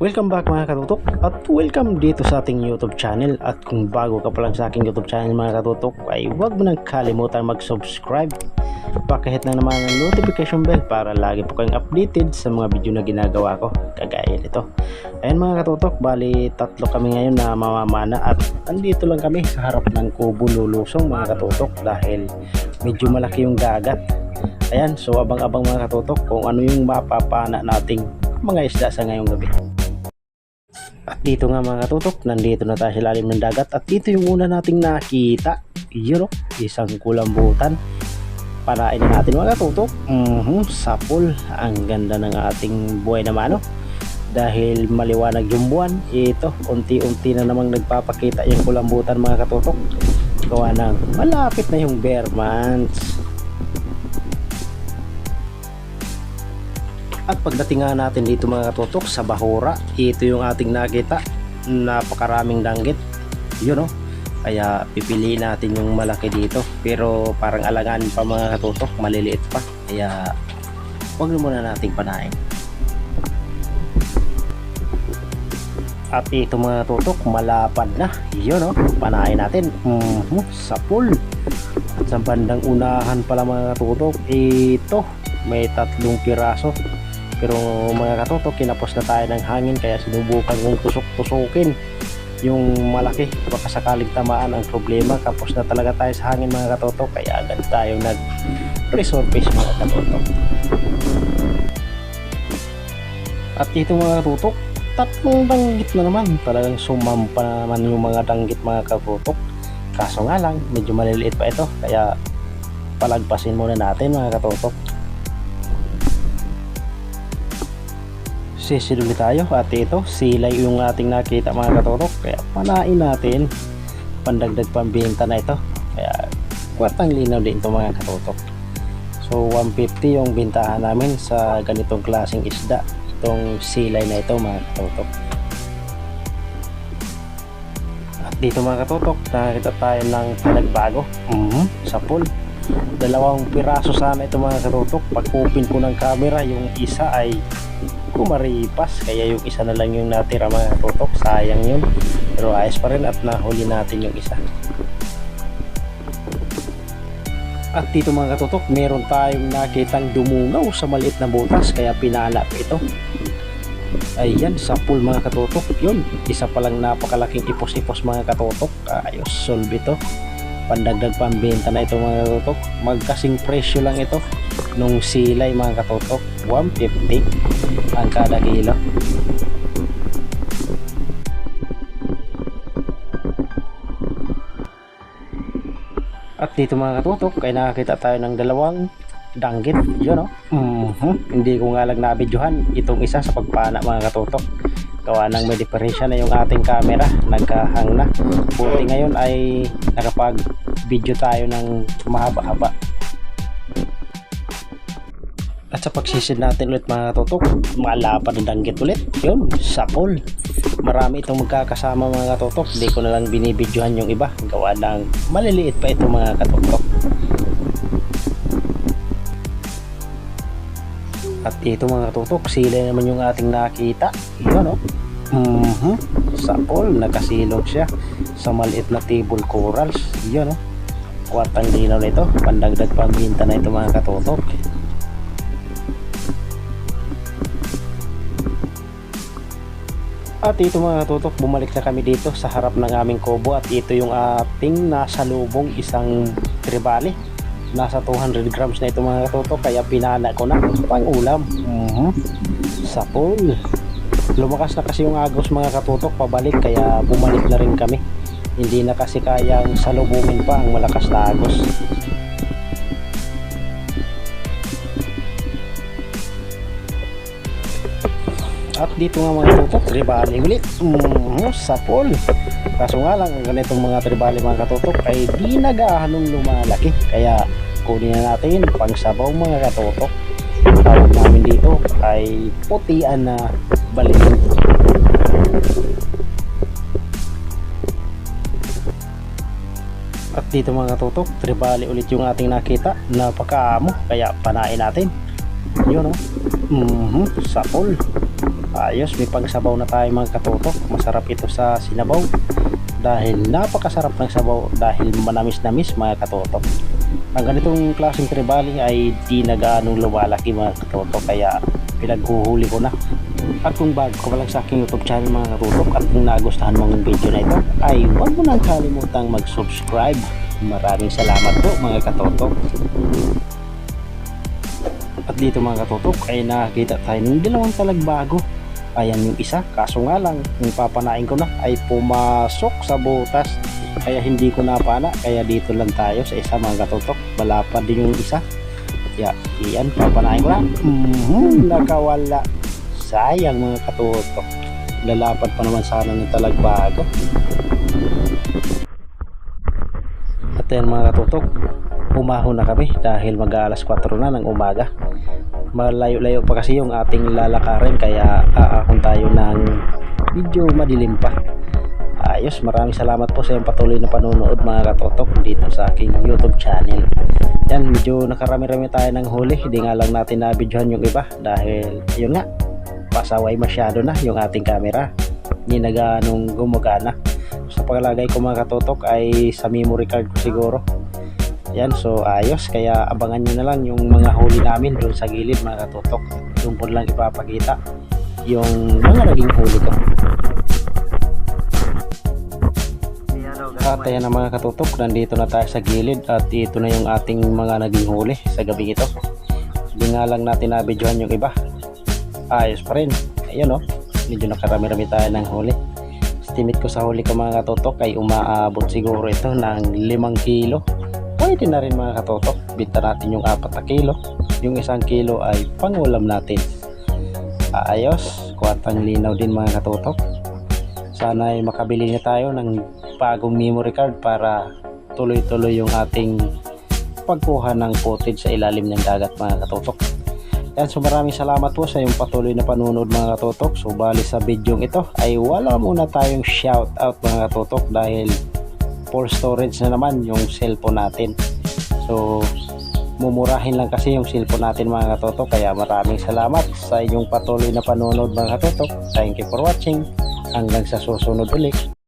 Welcome back mga katutok at welcome dito sa ating YouTube channel. At kung bago ka pa lang sa aking YouTube channel mga katutok ay huwag mo nang kalimutan mag-subscribe. Pakihit na naman ang notification bell para lagi po kayong updated sa mga video na ginagawa ko kagaya nito. Ayan mga katutok bali tatlo kami ngayon na mamamana at andito lang kami sa harap ng kubo lulusong mga katutok dahil medyo malaki yung dagat. Ayan so abang-abang mga katutok kung ano yung mapapana nating mga isda sa ngayong gabi at dito nga mga katutok, nandito na tayo sa lalim ng dagat at dito yung una nating nakita. Yun o, isang kulambutan. Parain na natin mga katutok. Mhm, sapol. Ang ganda ng ating buhay na mano. Dahil maliwanag yung buwan, ito, unti-unti na namang nagpapakita yung kulambutan mga katutok. Gawa ng malapit na yung bear months. At pagdating natin dito mga katutok sa Bahura, ito yung ating nakita. Napakaraming danggit. Yun o. Kaya pipiliin natin yung malaki dito. Pero parang alangan pa mga katutok, maliliit pa. Kaya huwag na muna nating panain. At ito mga tutok, malapad na. Yun o, panain natin. Mhm, sa pool. At sa bandang unahan pala mga tutok, ito, may tatlong piraso pero mga katotok kinapos na tayo ng hangin kaya sinubukan kong tusok-tusukin yung malaki. Baka sakaling tamaan ang problema. Kapos na talaga tayo sa hangin mga katotok kaya agad tayo nag resurface mga katotok. At dito mga katotok tatlong danggit na naman. Talagang sumampa na naman yung mga danggit mga katotok. Kaso nga lang medyo maliliit pa ito kaya palagpasin muna natin mga katotok sisid ulit tayo. At ito silay yung ating nakita mga katotok. Kaya panain natin. Pandagdag pambenta na ito. Kaya kwartang linaw din ito mga katotok. So 150 yung bintahan namin sa ganitong klaseng isda. Itong silay na ito mga katotok. At dito mga katotok nakakita tayo ng panagbago. Mm sa pool dalawang piraso sana ito mga katotok pag open ko ng camera yung isa ay kumaripas. Kaya yung isa na lang yung natira mga tutok sayang yun. Pero ayos pa rin at nahuli natin yung isa. At dito mga katutok meron tayong nakitang dumungaw sa maliit na butas. Kaya pinalap ito. Ayan sa pool mga katutok yun isa palang napakalaking ipos-ipos mga katutok ayos solve ito pandagdag pambenta na ito mga katutok magkasing presyo lang ito nung silay mga katutok 150 ang kada kilo. At dito mga katutok ay nakakita tayo ng dalawang danggit. Yun o Mhm. hindi ko nga lang nabidyohan itong isa sa pagpana mga katutok gawa ng may diferensya na yung ating camera. Nagkahang na. Buti ngayon ay nakapag video tayo ng mahaba-haba. At sa pagsisid natin ulit mga katutok malapad ang danggit ulit. Yun sapol marami itong magkakasama mga katutok hindi ko na lang binibidyohan yung iba. Gawa ng maliliit pa ito mga katutok at ito mga katutok sila naman yung ating nakita. Yun o mhm sapol nakasilog siya sa maliit na table corals. Yun o kwartang linaw na ito. Pandagdag pambinta na ito mga katutok. At ito mga tutok, bumalik na kami dito sa harap ng aming kobo at ito yung ating nasa lubong isang tribali. Nasa 200 grams na ito mga tutok kaya pinana ko na pang ulam. Mhm. Sa pool. Lumakas na kasi yung agos mga katutok pabalik kaya bumalik na rin kami. Hindi na kasi kayang salubungin pa ang malakas na agos. At dito nga mga tutok, tribali ulit. Mm, sa pool. Kaso nga lang, ang ganitong mga tribali mga katutok ay di nagahanong lumalaki. Kaya kunin na natin pang sabaw mga katutok. Tawag namin dito ay putian na balikin. At dito mga katutok, tribali ulit yung ating nakita. Napakaamo, kaya panain natin. Yun o. Oh. Mhm, sa pool. Ayos, may pangsabaw na tayo mga katutok. Masarap ito sa sinabaw. Dahil napakasarap ng sabaw dahil manamis-namis mga katutok. Ang ganitong klaseng tribali ay di na gaanong lumalaki mga katutok kaya pinaghuhuli ko na. At kung bago ka lang sa aking YouTube channel mga katutok at kung nagustuhan mo ang video na ito ay huwag mo nang kalimutang mag-subscribe. Maraming salamat po mga katutok. At dito mga katutok ay nakakita tayo ng dalawang talagbago. Ayan yung isa, kaso nga lang, yung papanain ko na ay pumasok sa butas. Kaya hindi ko napana, kaya dito lang tayo sa isa mga katutok. Malapad din yung isa. Kaya iyan, papanain ko na. Mhm, nakawala. Sayang mga katutok. Lalapad pa naman sana ng talagbago. At yan mga katutok, umahon na kami dahil mag alas 4 na ng umaga malayo-layo pa kasi yung ating lalakarin kaya aahon tayo ng medyo madilim pa. Ayos maraming salamat po sa iyong patuloy na panonood mga katotok dito sa aking youtube channel. Yan medyo nakarami-rami tayo ng huli. Hindi nga lang natin nabidyohan yung iba dahil yun nga pasaway masyado na yung ating camera. Hindi na ganong gumagana. Sa paglagay ko mga katotok ay sa memory card ko siguro yan, so ayos. Kaya abangan nyo na lang yung mga huli namin doon sa gilid mga katutok. Doon po lang ipapakita yung mga naging huli ko. At ayan na mga katutok, nandito na tayo sa gilid at ito na yung ating mga naging huli sa gabing ito. Hindi nga lang natin nabidyohan yung iba. Ayos pa rin. Ayan o, oh, medyo nakarami-rami tayo ng huli. Estimate ko sa huli ko mga katutok ay umaabot siguro ito ng 5 kilo pwede na rin mga katotok. Bita natin yung 4 na kilo. Yung isang kilo ay pangulam natin. Ayos kuwatang linaw din mga katotok. Sana ay makabili na tayo ng bagong memory card para tuloy-tuloy yung ating pagkuha ng footage sa ilalim ng dagat mga katotok. Yan so maraming salamat po sa yung patuloy na panunod mga katotok. So bali sa video ito ay wala muna tayong shout out mga katotok dahil for storage na naman yung cellphone natin. So mumurahin lang kasi yung cellphone natin mga katotok kaya maraming salamat sa inyong patuloy na panonood mga katotok thank you for watching. Hanggang sa susunod ulit